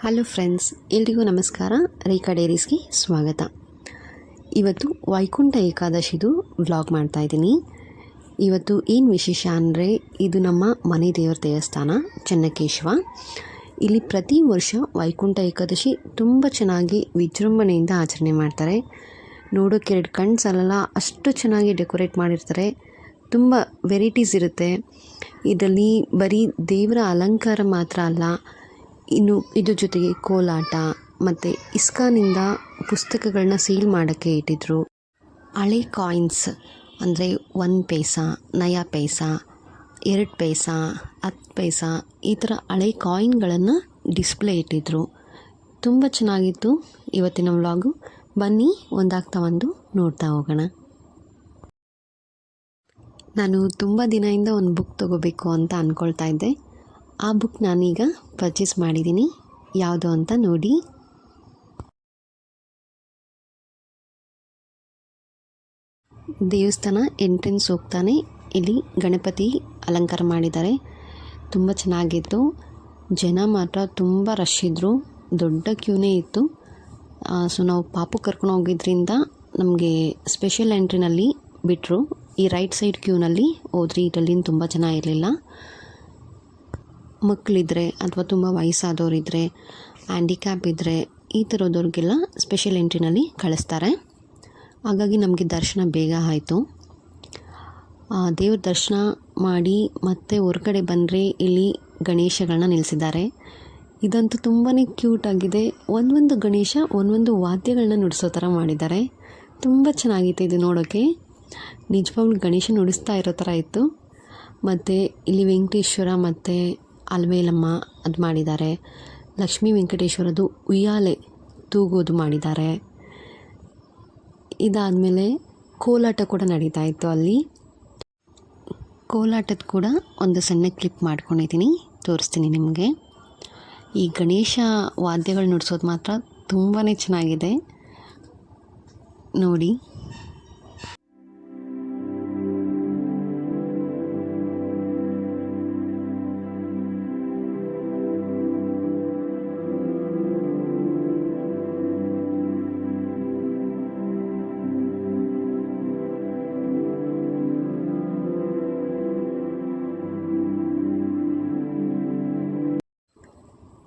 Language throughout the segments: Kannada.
ಹಲೋ ಫ್ರೆಂಡ್ಸ್ ಎಲ್ರಿಗೂ ನಮಸ್ಕಾರ. ರೇಖಾ ಡೈರೀಸ್ಗೆ ಸ್ವಾಗತ. ಇವತ್ತು ವೈಕುಂಠ ಏಕಾದಶಿದು ವ್ಲಾಗ್ ಮಾಡ್ತಾಯಿದ್ದೀನಿ ಇವತ್ತು ಏನು ವಿಶೇಷ ಅಂದರೆ ಇದು ನಮ್ಮ ಮನೆ ದೇವರ ದೇವಸ್ಥಾನ, ಚೆನ್ನಕೇಶವ. ಇಲ್ಲಿ ಪ್ರತಿ ವರ್ಷ ವೈಕುಂಠ ಏಕಾದಶಿ ತುಂಬ ಚೆನ್ನಾಗಿ ವಿಜೃಂಭಣೆಯಿಂದ ಆಚರಣೆ ಮಾಡ್ತಾರೆ. ನೋಡೋಕ್ಕೆ ಎರಡು ಕಣ್ಣು ಸಾಲಲ್ಲ ಅಷ್ಟು ಚೆನ್ನಾಗಿ ಡೆಕೋರೇಟ್ ಮಾಡಿರ್ತಾರೆ. ತುಂಬ ವೆರೈಟೀಸ್ ಇರುತ್ತೆ. ಇದರಲ್ಲಿ ಬರೀ ದೇವರ ಅಲಂಕಾರ ಮಾತ್ರ ಅಲ್ಲ ಇನ್ನು ಇದ್ರ ಜೊತೆಗೆ ಕೋಲಾಟ ಮತ್ತು ಇಸ್ಕಾನಿಂದ ಪುಸ್ತಕಗಳನ್ನ ಸೇಲ್ ಮಾಡೋಕ್ಕೆ ಇಟ್ಟಿದ್ರು. ಹಳೆ ಕಾಯಿನ್ಸ್ ಅಂದರೆ ಒಂದು ಪೈಸಾ, ನಯಾ ಪೈಸಾ, ಎರಡು ಪೈಸಾ ಹತ್ತು ಪೈಸಾ ಈ ಥರ ಹಳೆ ಕಾಯಿನ್ಗಳನ್ನು ಡಿಸ್ಪ್ಲೇ ಇಟ್ಟಿದ್ರು. ತುಂಬ ಚೆನ್ನಾಗಿತ್ತು ಇವತ್ತಿನ ವ್ಲಾಗು. ಬನ್ನಿ, ಒಂದಾಗ್ತಾ ಒಂದು ನೋಡ್ತಾ ಹೋಗೋಣ. ನಾನು ತುಂಬ ದಿನದಿಂದ ಒಂದು ಬುಕ್ ತಗೋಬೇಕು ಅಂತ ಅಂದ್ಕೊಳ್ತಾ ಇದ್ದೆ. ಆ ಬುಕ್ ನಾನೀಗ ಪರ್ಚೇಸ್ ಮಾಡಿದ್ದೀನಿ ಯಾವುದು ಅಂತ ನೋಡಿ. ದೇವಸ್ಥಾನ ಎಂಟ್ರೆನ್ಸ್ ಹೋಗ್ತಾನೆ. ಇಲ್ಲಿ ಗಣಪತಿ ಅಲಂಕಾರ ಮಾಡಿದ್ದಾರೆ. ತುಂಬ ಚೆನ್ನಾಗಿತ್ತು. ಜನ ಮಾತ್ರ ತುಂಬ ರಶ್ ಇದ್ದರು ದೊಡ್ಡ ಕ್ಯೂನೇ ಇತ್ತು. ಸೊ ನಾವು ಪಾಪು ಕರ್ಕೊಂಡು ಹೋಗಿದ್ರಿಂದ ನಮಗೆ ಸ್ಪೆಷಲ್ ಎಂಟ್ರಿನಲ್ಲಿ ಬಿಟ್ಟರು ಈ ರೈಟ್ ಸೈಡ್ ಕ್ಯೂನಲ್ಲಿ ಹೋದ್ರಿ ಇದರಲ್ಲಿ ತುಂಬ ಜನ ಇರಲಿಲ್ಲ. ಮಕ್ಕಳಿದ್ರೆ ಅಥವಾ ತುಂಬ ವಯಸ್ಸಾದವರಿದ್ದರೆ ಹ್ಯಾಂಡಿಕ್ಯಾಪ್ ಇದ್ದರೆ ಈ ಥರದವ್ರಿಗೆಲ್ಲ ಸ್ಪೆಷಲ್ ಎಂಟ್ರಿನಲ್ಲಿ ಕಳಿಸ್ತಾರೆ. ಹಾಗಾಗಿ ನಮಗೆ ದರ್ಶನ ಬೇಗ ಆಯಿತು. ದೇವ್ರ ದರ್ಶನ ಮಾಡಿ ಮತ್ತೆ ಹೊರಗಡೆ ಬಂದರೆ ಇಲ್ಲಿ ಗಣೇಶಗಳನ್ನ ನಿಲ್ಲಿಸಿದ್ದಾರೆ ಇದಂತೂ ತುಂಬಾ ಕ್ಯೂಟ್ ಆಗಿದೆ. ಒಂದೊಂದು ಗಣೇಶ, ಒಂದೊಂದು ವಾದ್ಯಗಳನ್ನ ನುಡಿಸೋ ಥರ ಮಾಡಿದ್ದಾರೆ. ತುಂಬ ಚೆನ್ನಾಗಿತ್ತು ಇದು ನೋಡೋಕ್ಕೆ ನಿಜವಾಗ್ಲೂ ಗಣೇಶ ನುಡಿಸ್ತಾ ಇರೋ ಥರ ಇತ್ತು. ಮತ್ತು ಇಲ್ಲಿ ವೆಂಕಟೇಶ್ವರ ಮತ್ತು ಅಲ್ವೇಲಮ್ಮ ಅದು ಮಾಡಿದ್ದಾರೆ ಲಕ್ಷ್ಮೀ ವೆಂಕಟೇಶ್ವರದು ಉಯ್ಯಾಲೆ ತೂಗೋದು ಮಾಡಿದ್ದಾರೆ ಇದಾದಮೇಲೆ ಕೋಲಾಟ ಕೂಡ ನಡೀತಾ ಇತ್ತು ಅಲ್ಲಿ. ಕೋಲಾಟದ ಕೂಡ ಒಂದು ಸಣ್ಣ ಕ್ಲಿಪ್ ಮಾಡ್ಕೊಂಡಿದ್ದೀನಿ ತೋರಿಸ್ತೀನಿ ನಿಮಗೆ. ಈ ಗಣೇಶ ವಾದ್ಯಗಳು ನುಡಿಸೋದು ಮಾತ್ರ ತುಂಬಾ ಚೆನ್ನಾಗಿದೆ. ನೋಡಿ.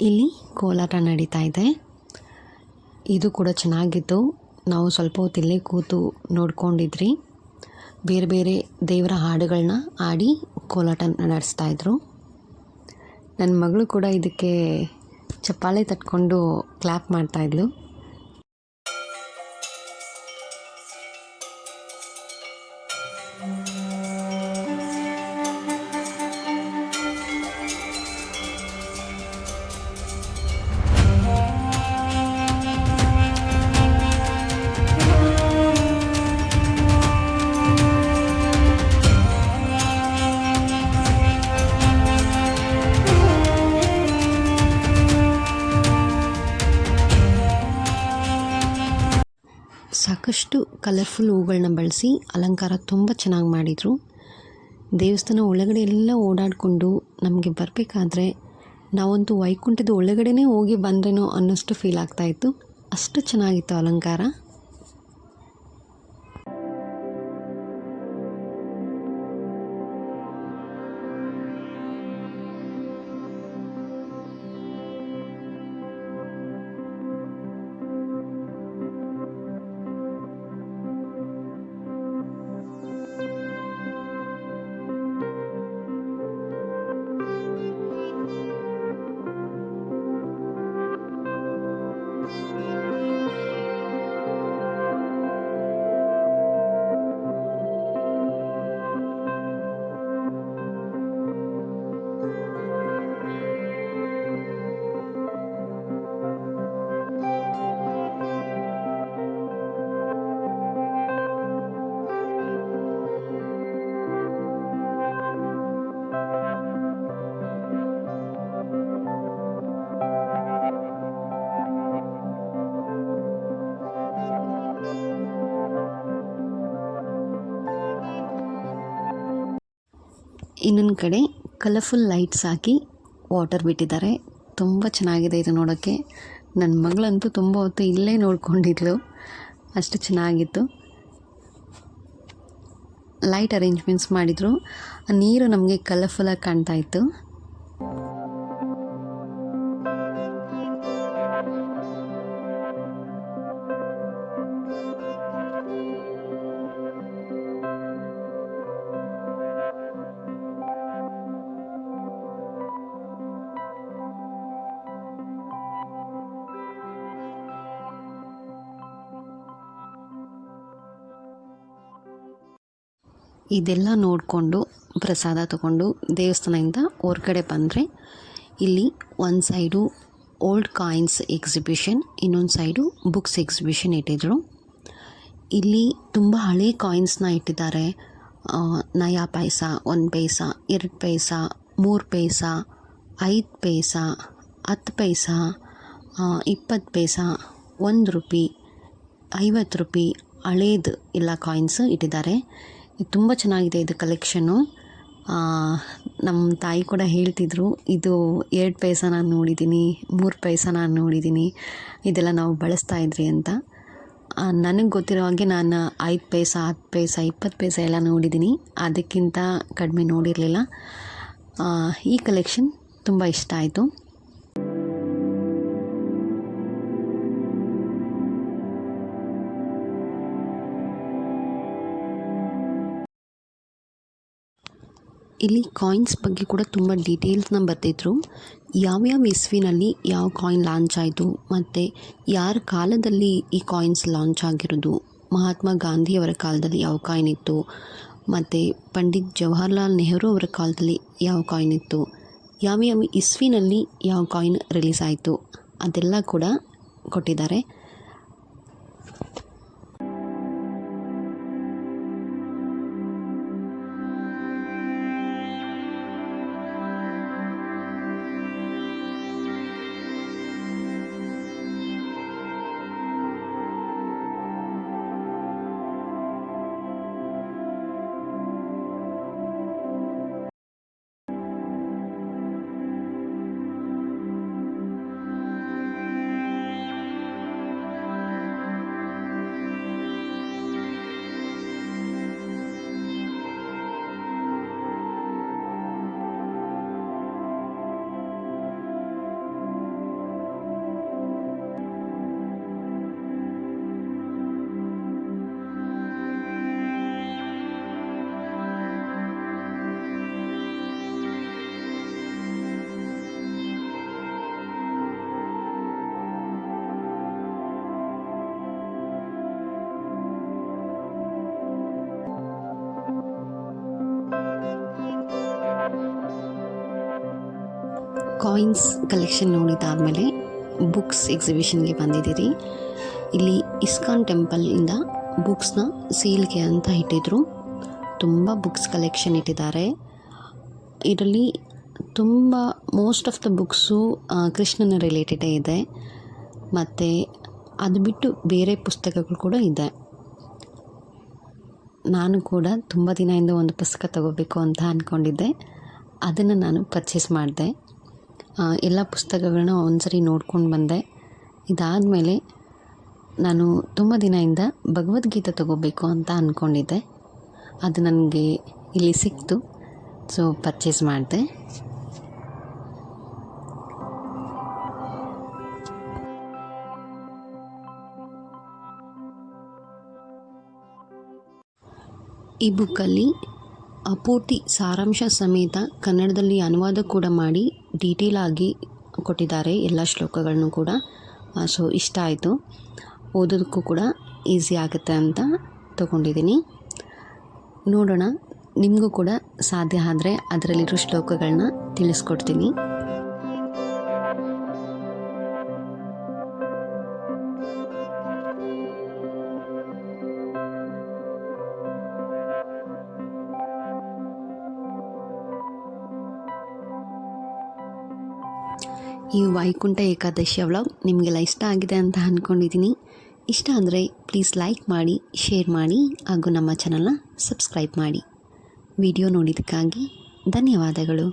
ಇಲ್ಲಿ ಕೋಲಾಟ ನಡೀತಾ ಇದೆ. ಇದು ಕೂಡ ಚೆನ್ನಾಗಿತ್ತು. ನಾವು ಸ್ವಲ್ಪ ಹೊತ್ತು ಇಲ್ಲೇ ಕೂತು ನೋಡ್ಕೊಂಡಿದ್ರಿ. ಬೇರೆ ಬೇರೆ ದೇವರ ಹಾಡುಗಳನ್ನ ಆಡಿ ಕೋಲಾಟ ನಡೆಸ್ತಾಯಿದ್ರು ನನ್ನ ಮಗಳು ಕೂಡ ಇದಕ್ಕೆ ಚಪ್ಪಾಳೆ ತಟ್ಕೊಂಡು ಕ್ಲ್ಯಾಪ್ ಮಾಡ್ತಾಯಿದ್ಲು ಸಾಕಷ್ಟು ಕಲರ್ಫುಲ್ ಹೂಗಳನ್ನ ಬಳಸಿ ಅಲಂಕಾರ ತುಂಬ ಚೆನ್ನಾಗಿ ಮಾಡಿದರು. ದೇವಸ್ಥಾನ ಒಳಗಡೆ ಎಲ್ಲ ಓಡಾಡಿಕೊಂಡು ನಮಗೆ ಬರಬೇಕಾದ್ರೆ ನಾವಂತೂ ವೈಕುಂಠದ ಒಳಗಡೆನೇ ಹೋಗಿ ಬಂದ್ರೇನೋ ಅನ್ನೋಷ್ಟು ಫೀಲ್ ಆಗ್ತಾಯಿತ್ತು ಅಷ್ಟು ಚೆನ್ನಾಗಿತ್ತು ಅಲಂಕಾರ. ಇನ್ನೊಂದು ಕಡೆ ಕಲರ್ಫುಲ್ ಲೈಟ್ಸ್ ಹಾಕಿ ವಾಟರ್ ಬಿಟ್ಟಿದ್ದಾರೆ. ತುಂಬ ಚೆನ್ನಾಗಿದೆ ಇದು ನೋಡೋಕ್ಕೆ ನನ್ನ ಮಗಳಂತೂ ತುಂಬ ಹೊತ್ತು ಇಲ್ಲೇ ನೋಡ್ಕೊಂಡಿದ್ಲು. ಅಷ್ಟು ಚೆನ್ನಾಗಿತ್ತು. ಲೈಟ್ ಅರೇಂಜ್ಮೆಂಟ್ಸ್ ಮಾಡಿದರು. ನೀರು ನಮಗೆ ಕಲರ್ಫುಲ್ಲಾಗಿ ಕಾಣ್ತಾ ಇತ್ತು. ಇದೆಲ್ಲ ನೋಡಿಕೊಂಡು, ಪ್ರಸಾದ ತಗೊಂಡು ದೇವಸ್ಥಾನದಿಂದ ಹೊರ್ಗಡೆ ಬಂದರೆ ಇಲ್ಲಿ ಒಂದು ಸೈಡು ಓಲ್ಡ್ ಕಾಯಿನ್ಸ್ ಎಕ್ಸಿಬಿಷನ್ ಇನ್ನೊಂದು ಸೈಡು ಬುಕ್ಸ್ ಎಕ್ಸಿಬಿಷನ್ ಇಟ್ಟಿದ್ರು. ಇಲ್ಲಿ ತುಂಬ ಹಳೆ ಕಾಯಿನ್ಸ್ನ ಇಟ್ಟಿದ್ದಾರೆ. ನಯಾ ಪೈಸ, ಒಂದು ಪೈಸ, ಎರಡು ಪೈಸ, ಮೂರು ಪೈಸ, ಐದು ಪೈಸ, ಹತ್ತು ಪೈಸ ಇಪ್ಪತ್ತು ಪೈಸ, ಒಂದು ರೂಪಿ, ಐವತ್ತು ರೂಪಿ ಹಳೇದು ಎಲ್ಲ ಕಾಯಿನ್ಸ್ ಇಟ್ಟಿದ್ದಾರೆ. ತುಂಬ ಚೆನ್ನಾಗಿದೆ ಇದು ಕಲೆಕ್ಷನ್ನು. ನಮ್ಮ ತಾಯಿ ಕೂಡ ಹೇಳ್ತಿದ್ರು, ಇದು ಎರಡು ಪೈಸ ನಾನು ನೋಡಿದ್ದೀನಿ ಮೂರು ಪೈಸ ನಾನು ನೋಡಿದ್ದೀನಿ ಇದೆಲ್ಲ ನಾವು ಬಳಸ್ತಾ ಇದ್ರಿ ಅಂತ. ನನಗೆ ಗೊತ್ತಿರೋ ಹಾಗೆ ನಾನು ಐದು ಪೈಸ, ಹತ್ತು ಪೈಸ, ಇಪ್ಪತ್ತು ಪೈಸ ಎಲ್ಲ ನೋಡಿದ್ದೀನಿ ಅದಕ್ಕಿಂತ ಕಡಿಮೆ ನೋಡಿರಲಿಲ್ಲ. ಈ ಕಲೆಕ್ಷನ್ ತುಂಬ ಇಷ್ಟ ಆಯಿತು. ಇಲ್ಲಿ ಕಾಯಿನ್ಸ್ ಬಗ್ಗೆ ಕೂಡ ತುಂಬ ಡೀಟೇಲ್ಸ್ನ ಬರ್ತಿದ್ರು. ಯಾವ್ಯಾವ ಇಸ್ವಿನಲ್ಲಿ ಯಾವ ಕಾಯಿನ್ ಲಾಂಚ್ ಆಯಿತು, ಮತ್ತು ಯಾರ ಕಾಲದಲ್ಲಿ ಈ ಕಾಯಿನ್ಸ್ ಲಾಂಚ್ ಆಗಿರೋದು, ಮಹಾತ್ಮ ಗಾಂಧಿಯವರ ಕಾಲದಲ್ಲಿ ಯಾವ ಕಾಯಿನ್ ಇತ್ತು, ಮತ್ತು ಪಂಡಿತ್ ಜವಾಹರ್ಲಾಲ್ ನೆಹರು ಅವರ ಕಾಲದಲ್ಲಿ ಯಾವ ಕಾಯಿನ್ ಇತ್ತು, ಯಾವ್ಯಾವ ಇಸ್ವಿನಲ್ಲಿ ಯಾವ ಕಾಯಿನ್ ರಿಲೀಸ್ ಆಯಿತು, ಅದೆಲ್ಲ ಕೂಡ ಕೊಟ್ಟಿದ್ದಾರೆ. ಕಾಯಿನ್ಸ್ ಕಲೆಕ್ಷನ್ ನೋಡಿದಾದಮೇಲೆ ಬುಕ್ಸ್ ಎಕ್ಸಿಬಿಷನ್ಗೆ ಬಂದಿದ್ದೀರಿ. ಇಲ್ಲಿ ಇಸ್ಕಾನ್ ಟೆಂಪಲಿಂದ ಬುಕ್ಸ್ನ ಸೀಲ್ಗೆ ಅಂತ ಇಟ್ಟಿದ್ರು. ತುಂಬ ಬುಕ್ಸ್ ಕಲೆಕ್ಷನ್ ಇಟ್ಟಿದ್ದಾರೆ. ಇದರಲ್ಲಿ ತುಂಬ ಮೋಸ್ಟ್ ಆಫ್ ದ ಬುಕ್ಸು ಕೃಷ್ಣನ ರಿಲೇಟೆಡೇ ಇದೆ. ಮತ್ತು ಅದು ಬಿಟ್ಟು ಬೇರೆ ಪುಸ್ತಕಗಳು ಕೂಡ ಇದೆ. ನಾನು ಕೂಡ ತುಂಬ ದಿನದಿಂದ ಒಂದು ಪುಸ್ತಕ ತಗೋಬೇಕು ಅಂತ ಅಂದ್ಕೊಂಡಿದ್ದೆ ಅದನ್ನು ನಾನು ಪರ್ಚೇಸ್ ಮಾಡಿದೆ. ಎಲ್ಲ ಪುಸ್ತಕಗಳನ್ನ ಒಂದ್ಸರಿ ನೋಡ್ಕೊಂಡು ಬಂದೆ. ಇದಾದಮೇಲೆ ನಾನು ತುಂಬ ದಿನದಿಂದ ಭಗವದ್ಗೀತೆ ತಗೋಬೇಕು ಅಂತ ಅಂದ್ಕೊಂಡಿದ್ದೆ ಅದು ನನಗೆ ಇಲ್ಲಿ ಸಿಕ್ತು. ಸೊ ಪರ್ಚೇಸ್ ಮಾಡಿದೆ. ಈ ಬುಕ್ಕಲ್ಲಿ ಅಪೂರ್ತಿ ಪೂರ್ತಿ ಸಾರಾಂಶ ಸಮೇತ ಕನ್ನಡದಲ್ಲಿ ಅನುವಾದ ಕೂಡ ಮಾಡಿ ಡೀಟೇಲ್ ಆಗಿ ಕೊಟ್ಟಿದ್ದಾರೆ ಎಲ್ಲ ಶ್ಲೋಕಗಳನ್ನು ಕೂಡ. ಸೊ ಇಷ್ಟ ಆಯಿತು. ಓದೋದಕ್ಕೂ ಕೂಡ ಈಸಿ ಆಗುತ್ತೆ ಅಂತ ತಗೊಂಡಿದ್ದೀನಿ. ನೋಡೋಣ, ನಿಮಗೂ ಕೂಡ ಸಾಧ್ಯ ಆದರೆ ಅದರಲ್ಲಿರೋ ಶ್ಲೋಕಗಳನ್ನ ತಿಳಿಸ್ಕೊಡ್ತೀನಿ. ಈ ವೈಕುಂಠ ಏಕಾದಶಿಯ ವ್ಲಾಗ್ ನಿಮಗೆಲ್ಲ ಇಷ್ಟ ಆಗಿದೆ ಅಂತ ಅಂದ್ಕೊಂಡಿದ್ದೀನಿ ಇಷ್ಟ ಅಂದರೆ ಪ್ಲೀಸ್ ಲೈಕ್ ಮಾಡಿ ಶೇರ್ ಮಾಡಿ ಹಾಗೂ ನಮ್ಮ ಚಾನಲ್ನ ಸಬ್ಸ್ಕ್ರೈಬ್ ಮಾಡಿ. ವಿಡಿಯೋ ನೋಡಿದ್ದಕ್ಕಾಗಿ ಧನ್ಯವಾದಗಳು.